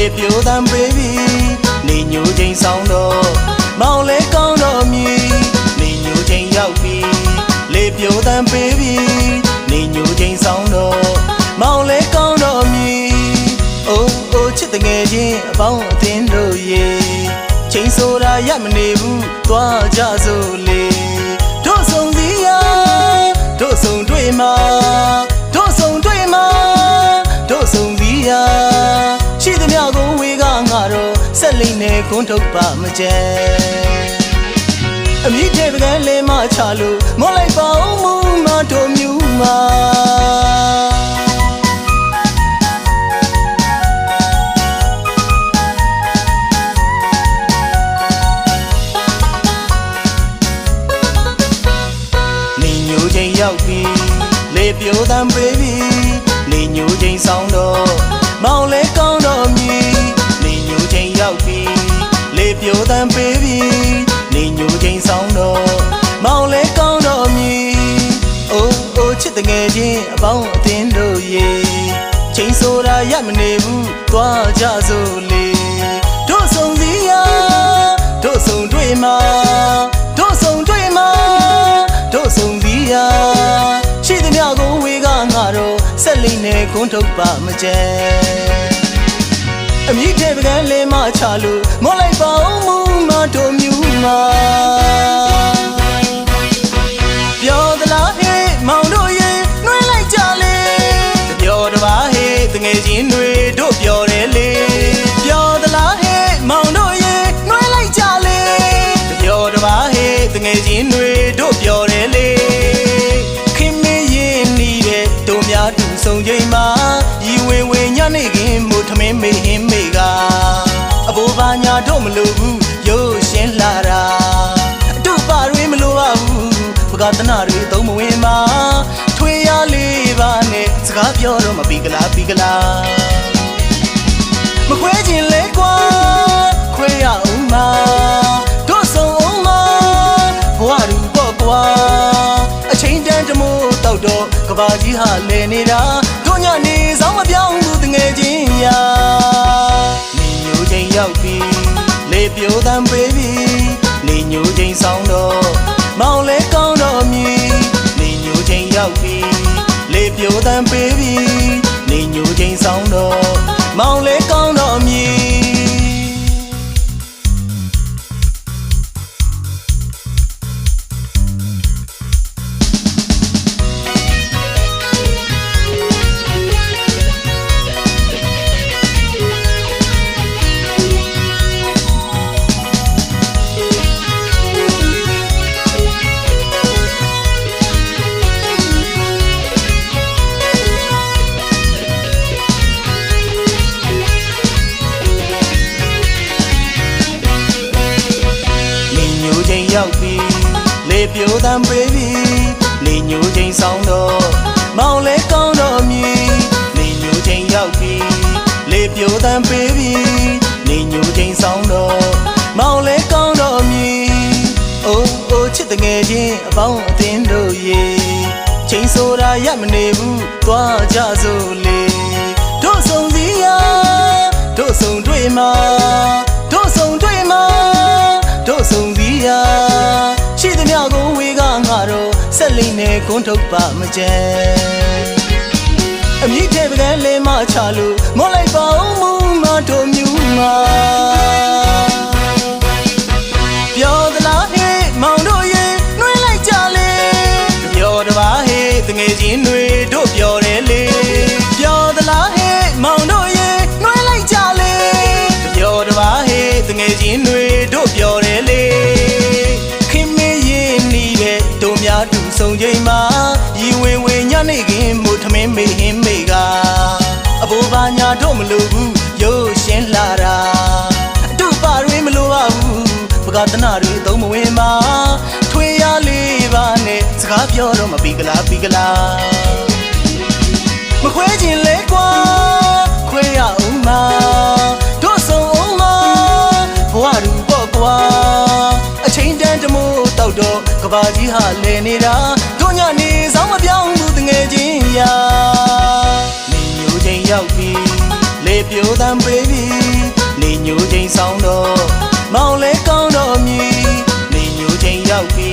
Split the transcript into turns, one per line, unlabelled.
ရောက်ပြီလေပြိုတမ်းပေးပြီနေညိုချိန်ဆောင်တော့မောင်လဲကောင်းတော့မြည်နေညိုချိန်ရောက်ပြီလေပြိုတမ်း ခွန်းထုတ်ပါမကျဲအမိတဲ့ပကန်းလေးမချလို့မောလိုက်ပါဦးမူမတို့မြူမာနေညိုချိန်ရောက်ပြီလေပြိုတမ်းပေးပြီနေညိုချိန်ဆောင်တော့မောင်လဲကောင်းတော့မြည်နေညိုချိန်ရောက်ပြီလေ ပြိုတမ်းပေးပြီနေညိုချိန်ဆောင်တော့မောင်လဲကောင်းတော့မြည်အိုးအိုးချစ်တငယ်ချင်းအပေါင်းအသင်းတို့ရေချိန်ဆိုတာရမနေဘူးသွားကြစို့လေတို့ဆုံးစီရတို့ဆုံးတွေ့မှာတို့ဆုံးတွေ့မှာတို့ဆုံးစီရရှိသမျှကိုဝေကငါတော့ဆက်လိမ့်နေခွန်းထုတ်ပါမကျဲ အမိတဲ့ပကန်းလေးမချလို့မောလိုက်ပါဦးမူမတို့မြူမာ တနာတွေသုံးမဝင်မှာထွေရလေးပါနဲ့စကားပြောတော့မပြီးကလားပြီးကလားမခွဲခြင်းလဲကွာခွဲရအောင်မတို့ဆုံးအောင်မဘဝရူပေါ့ကွာအချိန်တန်တမိုးတောက်တော့ကဘာကြီးဟာလဲနေတာတို့ညနေဆောင်မပြောင်းဘူးတငယ်ချင်းရာနေညိုချိန်ရောက်ပြီလေပြိုတမ်းပေးပြီနေညိုချိန်ဆောင်တော့မောင်လဲ ရောက်ပြီလေပြိုတမ်းပေးပြီနေညိုချိန်ဆောင်တော့ ရောက်ပြီလေပြိုတမ်းပေးပြီနေညိုချိန်ဆောင်တော့မောင်လဲကောင်းတော့မြည်နေညိုချိန်ရောက်ပြီလေပြိုတမ်းပေးပြီနေညိုချိန်ဆောင်တော့မောင်လဲကောင်းတော့မြည်အိုးအိုးချစ်တငယ်ချင်းအပေါင်းအသင်းတို့ရေချိန်ဆိုတာရမနေဘူးသွားကြစို့လေတို့ဆုံးစီရတို့ဆုံးတွေ့မှာတို့ဆုံးတွေ့မှာတို့ဆုံး ခွန်းထုတ်ပါမကျဲအမိတဲ့ပကန်းလေးမချလို့မောလိုက်ပါဦးမူ ဆုံးချိန်မှာရီဝေဝေညနေခင်းမို့ထမင်းမေဟင်းမေကအဘိုးဘာညာတို့မလို့ဘူးရိုးရှင်းလာတာအတူပါတွေမလို့ပါဘူးပကတနာတွေသုံးမဝင်ပါထွေရလေးပါနဲ့စကားပြောတော့မပြီးကလားပြီးကလားမခွဲခြင်းလဲကွာ ဘာကြီးဟာလဲနေတာတို့ညနေဆောင်မပြောင်းဘူးတငယ်ချင်းရာနေညိုချင်းရောက်ပြီလေပြိုတန်ပေးပြီနေညိုချင်းဆောင်တော့မောင်လဲကောင်းတော့မြည်နေညိုချင်းရောက်ပြီ